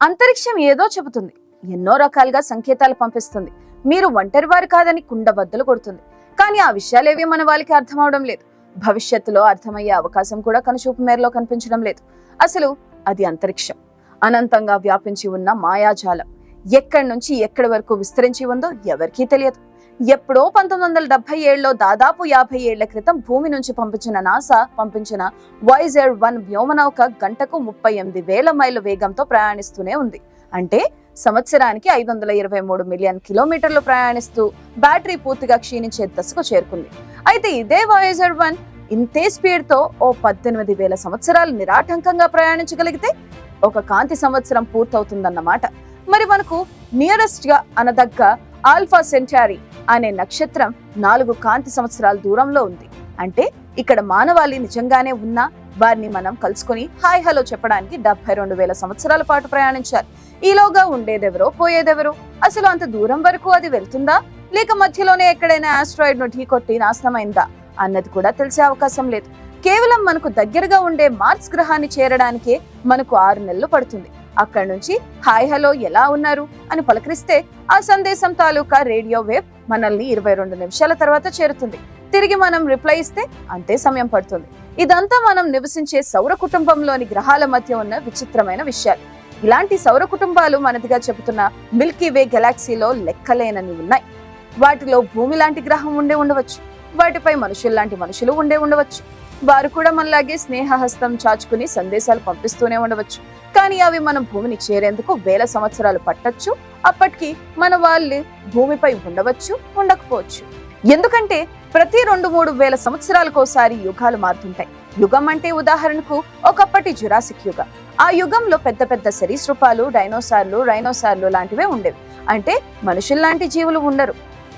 అంతరిక్షం ఏదో చెబుతుంది. ఎన్నో రకాలుగా సంకేతాలు పంపిస్తుంది. మీరు ఒంటరివారు కాదని కుండబద్దలు కొడుతుంది. కానీ ఆ విషయాలేవి మన వాళ్ళకి అర్థం అవడం లేదు. భవిష్యత్తులో అర్థమయ్యే అవకాశం కూడా కనుచూపు మేరలో కనిపించడం లేదు. అసలు అది అంతరిక్షం. అనంతంగా వ్యాపించి ఉన్న మాయాజాలం ఎక్కడి నుంచి ఎక్కడి వరకు విస్తరించి ఉందో ఎవరికీ తెలియదు. ఎప్పుడో పంతొమ్మిది వందల డెబ్బై ఏడులో దాదాపు యాభై ఏళ్ళ క్రితం భూమి నుంచి పంపించిన నాసా పంపించిన వైజెడ్ వన్ వ్యోమనౌక గంటకు ముప్పై ఎనిమిది వేల మైళ్ళ వేగంతో ప్రయాణిస్తూనే ఉంది. అంటే సంవత్సరానికి ఐదు వందల ఇరవై మూడు మిలియన్ కిలోమీటర్లు ప్రయాణిస్తూ బ్యాటరీ పూర్తిగా క్షీణించే దశకు చేరుకుంది. అయితే ఇదే వాయేజర్ వన్ ఇంతే స్పీడ్తో ఓ పద్దెనిమిది వేల సంవత్సరాలు నిరాటంకంగా ప్రయాణించగలిగితే ఒక కాంతి సంవత్సరం పూర్తవుతుందన్నమాట. మరి మనకు నియరెస్ట్గా అనదగ్గ ఆల్ఫా సెంటారీ అనే నక్షత్రం నాలుగు కాంతి సంవత్సరాల దూరంలో ఉంది. అంటే ఇక్కడ మానవాళి నిజంగానే ఉన్నా వారిని మనం కలుసుకొని హాయ్ హలో చెప్పడానికి డెబ్బై రెండు వేల సంవత్సరాల పాటు ప్రయాణించారు. ఈలోగా ఉండేదెవరో పోయేదెవరో? అసలు అంత దూరం వరకు అది వెళ్తుందా? లేక మధ్యలోనే ఎక్కడైనా ఆస్ట్రాయిడ్ను ఢీకొట్టి నాశనమైందా? అన్నది కూడా తెలిసే అవకాశం లేదు. కేవలం మనకు దగ్గరగా ఉండే మార్స్ గ్రహాన్ని చేరడానికే మనకు ఆరు నెలలు పడుతుంది. అక్కడి నుంచి హాయ్ హలో ఎలా ఉన్నారు? అని పలకరిస్తే ఆ సందేశం తాలూకా రేడియో వేవ్ మనల్ని ఇరవై రెండు నిమిషాల తర్వాత చేరుతుంది. తిరిగి మనం రిప్లై ఇస్తే అంతే సమయం పడుతుంది. ఇదంతా మనం నివసించే సౌర కుటుంబంలోని గ్రహాల మధ్య ఉన్న విచిత్రమైన విషయాలు. ఇలాంటి సౌర కుటుంబాలు మనదిగా చెబుతున్న మిల్కీ వే గెలాక్సీలో లెక్కలేనని ఉన్నాయి. వాటిలో భూమి లాంటి గ్రహం ఉండే ఉండవచ్చు. వాటిపై మనుషుల్లాంటి మనుషులు ఉండే ఉండవచ్చు. వారు కూడా మనలాగే స్నేహహస్తం చాచుకుని సందేశాలు పంపిస్తూనే ఉండవచ్చు. కానీ అవి మనం భూమిని చేరేందుకు వేల సంవత్సరాలు పట్టచ్చు. అప్పటికి మన వాళ్ళు భూమిపై ఉండవచ్చు ఉండకపోవచ్చు. ఎందుకంటే ప్రతి రెండు మూడు వేల సంవత్సరాలకోసారి యుగాలు మారుతుంటాయి. యుగం అంటే ఉదాహరణకు ఒకప్పటి జురాసిక్ యుగం. ఆ యుగంలో పెద్ద పెద్ద సరీసృపాలు డైనోసార్లు రైనోసార్లు లాంటివే ఉండేవి. అంటే మనుషుల్లాంటి జీవులు ఉండరు.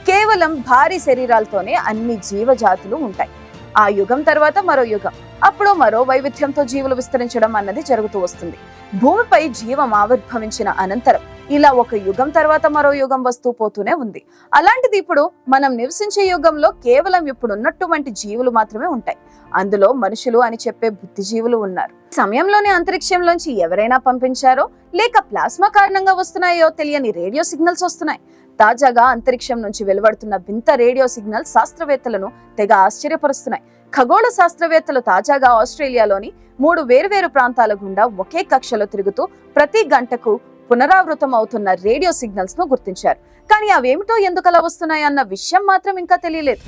కేవలం భారీ శరీరాలతోనే అన్ని జీవజాతులు ఉంటాయి. ఆ యుగం తర్వాత మరో యుగం. అప్పుడు మరో వైవిధ్యంతో జీవులు విస్తరించడం అన్నది జరుగుతూ వస్తుంది. భూమిపై జీవం ఆవిర్భవించిన అనంతరం ఇలా ఒక యుగం తర్వాత మరో యుగం వస్తూ పోతూనే ఉంది. అలాంటిది ఇప్పుడు మనం నివసించే యుగంలో కేవలం ఇప్పుడు ఉన్నటువంటి జీవులు మాత్రమే ఉంటాయి. అందులో మనుషులు అని చెప్పే బుద్ధిజీవులు ఉన్నారు. సమయంలోనే అంతరిక్షంలోంచి ఎవరైనా పంపించారో లేక ప్లాస్మా కారణంగా వస్తున్నాయో తెలియని రేడియో సిగ్నల్స్ వస్తున్నాయి. తాజాగా అంతరిక్షం నుంచి వెలువడుతున్న వింత రేడియో సిగ్నల్ శాస్త్రవేత్తలను తెగ ఆశ్చర్యపరుస్తున్నాయి. ఖగోళ శాస్త్రవేత్తలు తాజాగా ఆస్ట్రేలియాలోని మూడు వేర్వేరు ప్రాంతాల గుండా ఒకే కక్షలో తిరుగుతూ ప్రతి గంటకు పునరావృతం అవుతున్న రేడియో సిగ్నల్స్ను గుర్తించారు. కానీ అవేమిటో ఎందుకలా వస్తున్నాయి అన్న విషయం మాత్రం ఇంకా తెలియలేదు.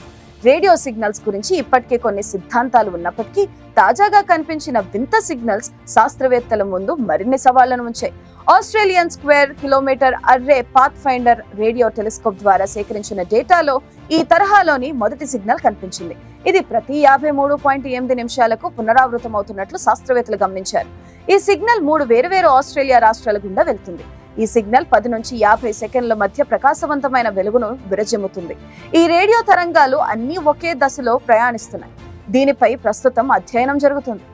రేడియో సిగ్నల్స్ గురించి ఇప్పటికే కొన్ని సిద్ధాంతాలు ఉన్నప్పటికీ తాజాగా కనిపించిన వింత సిగ్నల్స్ శాస్త్రవేత్తల ముందు మరిన్ని సవాళ్ళను ఉంచాయి. Australian square kilometre array pathfinder radio telescope ద్వారా సేకరించిన డేటాలో ఈ తరహాలోని మొదటి సిగ్నల్ కనిపించింది. ఇది ప్రతి యాభై మూడు పాయింట్ ఎనిమిది నిమిషాలకు పునరావృతం అవుతున్నట్లు శాస్త్రవేత్తలు గమనించారు. ఈ సిగ్నల్ మూడు వేరువేరు ఆస్ట్రేలియా రాష్ట్రాల గుండా వెళ్తుంది. ఈ సిగ్నల్ పది నుంచి యాభై సెకండ్ల మధ్య ప్రకాశవంతమైన వెలుగును విరజిమ్ముతుంది. ఈ రేడియో తరంగాలు అన్ని ఒకే దశలో ప్రయాణిస్తున్నాయి. దీనిపై ప్రస్తుతం అధ్యయనం జరుగుతుంది.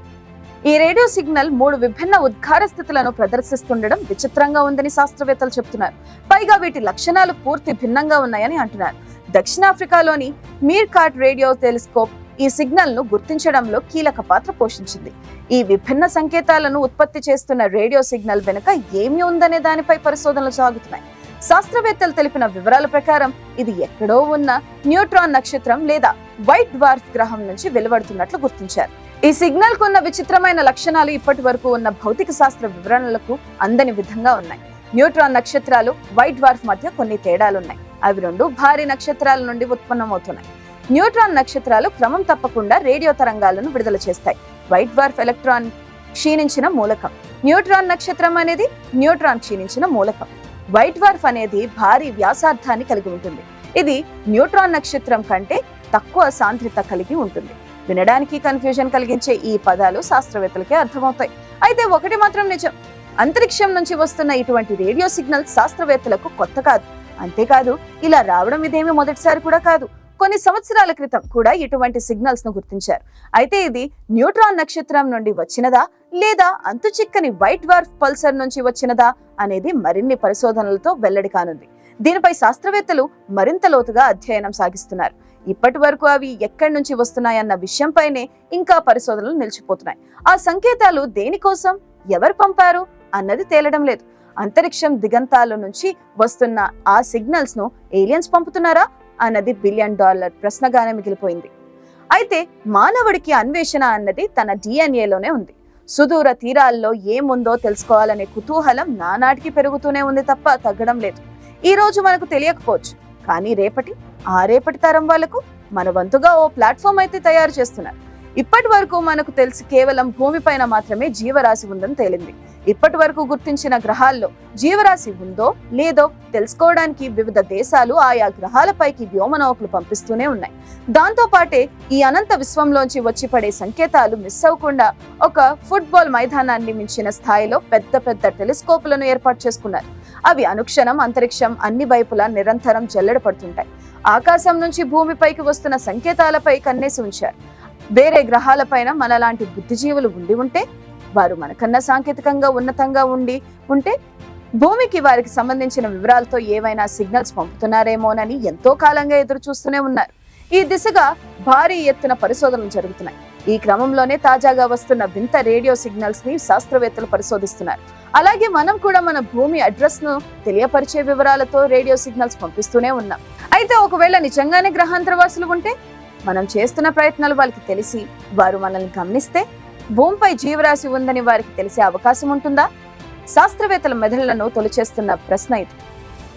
ఈ రేడియో సిగ్నల్ మూడు విభిన్న ఉద్గార స్థితులను ప్రదర్శిస్తుండడం విచిత్రంగా ఉందని శాస్త్రవేత్తలు చెబుతున్నారు. పైగా వీటి లక్షణాలు పూర్తి భిన్నంగా ఉన్నాయని అంటున్నారు. దక్షిణాఫ్రికాలోని మీర్కాట్ రేడియో టెలిస్కోప్ ఈ సిగ్నల్ను గుర్తించడంలో కీలక పాత్ర పోషించింది. ఈ విభిన్న సంకేతాలను ఉత్పత్తి చేస్తున్న రేడియో సిగ్నల్ వెనుక ఏమి ఉందనే దానిపై పరిశోధనలు సాగుతున్నాయి. శాస్త్రవేత్తలు తెలిపిన వివరాల ప్రకారం ఇది ఎక్కడో ఉన్న న్యూట్రాన్ నక్షత్రం లేదా వైట్ డ్వార్ఫ్ గ్రహం నుంచి వెలువడుతున్నట్లు గుర్తించారు. ఈ సిగ్నల్ కున్న విచిత్రమైన లక్షణాలు ఇప్పటి వరకు ఉన్న భౌతిక శాస్త్ర వివరణలకు అందని విధంగా ఉన్నాయి. న్యూట్రాన్ నక్షత్రాలు వైట్ డ్వార్ఫ్ మధ్య కొన్ని తేడాలున్నాయి. అవి రెండు భారీ నక్షత్రాల నుండి ఉత్పన్నమవుతున్నాయి. న్యూట్రాన్ నక్షత్రాలు క్రమం తప్పకుండా రేడియో తరంగాలను విడుదల చేస్తాయి. వైట్ డ్వార్ఫ్ ఎలక్ట్రాన్ క్షీణించిన మూలకం. న్యూట్రాన్ నక్షత్రం అనేది న్యూట్రాన్ క్షీణించిన మూలకం. వైట్ డ్వార్ఫ్ అనేది భారీ వ్యాసార్థాన్ని కలిగి ఉంటుంది. ఇది న్యూట్రాన్ నక్షత్రం కంటే తక్కువ సాంద్రత కలిగి ఉంటుంది. వినడానికి కన్ఫ్యూజన్ కలిగించే ఈ పదాలు శాస్త్రవేత్తలకే అర్థమవుతాయి. అయితే ఒకటి మాత్రం నిజం. అంతరిక్షం నుంచి వస్తున్న ఇటువంటి రేడియో సిగ్నల్ శాస్త్రవేత్తలకు కొత్త కాదు. అంతేకాదు ఇలా రావడం ఇదేమీ మొదటిసారి కూడా కాదు. కొన్ని సంవత్సరాల క్రితం కూడా ఇటువంటి సిగ్నల్స్ను గుర్తించారు. అయితే ఇది న్యూట్రాన్ నక్షత్రం నుండి వచ్చినదా? లేదా అంతు చిక్కని వైట్ వార్ఫ్ పల్సర్ నుంచి వచ్చినదా? అనేది మరిన్ని పరిశోధనలతో వెల్లడి కానుంది. దీనిపై శాస్త్రవేత్తలు మరింత లోతుగా అధ్యయనం సాగిస్తున్నారు. ఇప్పటి వరకు అవి ఎక్కడి నుంచి వస్తున్నాయన్న విషయంపైనే ఇంకా పరిశోధనలు నిలిచిపోతున్నాయి. ఆ సంకేతాలు దేనికోసం? ఎవరు పంపారు? అన్నది తేలడం లేదు. అంతరిక్షం దిగంతాల నుంచి వస్తున్న ఆ సిగ్నల్స్ను ఏలియన్స్ పంపుతున్నారా? అన్నది బిలియన్ డాలర్ ప్రశ్నగానే మిగిలిపోయింది. అయితే మానవుడికి అన్వేషణ అన్నది తన డిఎన్ఏలోనే ఉంది. సుదూర తీరాల్లో ఏముందో తెలుసుకోవాలనే కుతూహలం నానాటికి పెరుగుతూనే ఉంది తప్ప తగ్గడం లేదు. ఈ రోజు మనకు తెలియకపోవచ్చు. కానీ రేపటి ఆ రేపటి తరం వాళ్ళకు మన వంతుగా ఓ ప్లాట్ఫామ్ అయితే తయారు చేస్తున్నారు. ఇప్పటి వరకు మనకు తెలిసి కేవలం భూమిపైన మాత్రమే జీవరాశి ఉందని తేలింది. ఇప్పటి వరకు గుర్తించిన గ్రహాల్లో జీవరాశి ఉందో లేదో తెలుసుకోవడానికి వివిధ దేశాలు ఆయా గ్రహాలపైకి వ్యోమనౌకలు పంపిస్తూనే ఉన్నాయి. దాంతో పాటే ఈ అనంత విశ్వంలోంచి వచ్చి పడే సంకేతాలు మిస్ అవ్వకుండా ఒక ఫుట్బాల్ మైదానాన్ని మించిన స్థాయిలో పెద్ద పెద్ద టెలిస్కోపులను ఏర్పాటు చేసుకున్నారు. అవి అనుక్షణం అంతరిక్షం అన్ని వైపులా నిరంతరం జల్లెడ పడుతుంటాయి. ఆకాశం నుంచి భూమిపైకి వస్తున్న సంకేతాలపై కన్నేసి ఉంచారు. వేరే గ్రహాలపైన మనలాంటి బుద్ధిజీవులు ఉండి ఉంటే వారు మనకన్నా సాంకేతికంగా ఉన్నతంగా ఉండి ఉంటే భూమికి వారికి సంబంధించిన వివరాలతో ఏవైనా సిగ్నల్స్ పంపుతున్నారేమోనని ఎంతో కాలంగా ఎదురు చూస్తూనే ఉన్నారు. ఈ దిశగా భారీ ఎత్తున పరిశోధనలు జరుగుతున్నాయి. ఈ క్రమంలోనే తాజాగా వస్తున్న వింత రేడియో సిగ్నల్స్ని శాస్త్రవేత్తలు పరిశోధిస్తున్నారు. అలాగే మనం కూడా మన భూమి అడ్రస్ను తెలియపరిచే వివరాలతో రేడియో సిగ్నల్స్ పంపిస్తూనే ఉన్నాం. అయితే ఒకవేళ నిజంగానే గ్రహాంతరవాసులు ఉంటే మనం చేస్తున్న ప్రయత్నాలు వాళ్ళకి తెలిసి వారు మనల్ని గమనిస్తే భూమిపై జీవరాశి ఉందని వారికి తెలిసే అవకాశం ఉంటుందా? శాస్త్రవేత్తల మెదళ్ళను తొలిచేస్తున్న ప్రశ్న ఇది.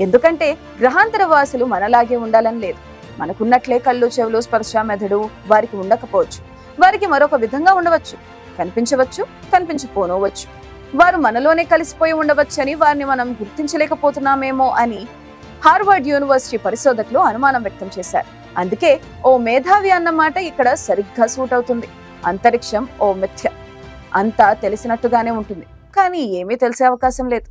ఎందుకంటే గ్రహాంతర వాసులు మనలాగే ఉండాలని లేదు. మనకున్నట్లే కళ్ళు చెవులు స్పర్శ మెదడు వారికి ఉండకపోవచ్చు. వారికి మరొక విధంగా ఉండవచ్చు. కనిపించవచ్చు కనిపించిపోనవచ్చు వారు మనలోనే కలిసిపోయి ఉండవచ్చని వారిని మనం గుర్తించలేకపోతున్నామేమో అని హార్వర్డ్ యూనివర్సిటీ పరిశోధకులు అనుమానం వ్యక్తం చేశారు. అందుకే ఓ మేధావి అన్నమాట ఇక్కడ సరిగ్గా సూట్ అవుతుంది. అంతరిక్షం ఓ మిథ్య. అంతా తెలిసినట్టుగానే ఉంటుంది. కానీ ఏమీ తెలిసే అవకాశం లేదు.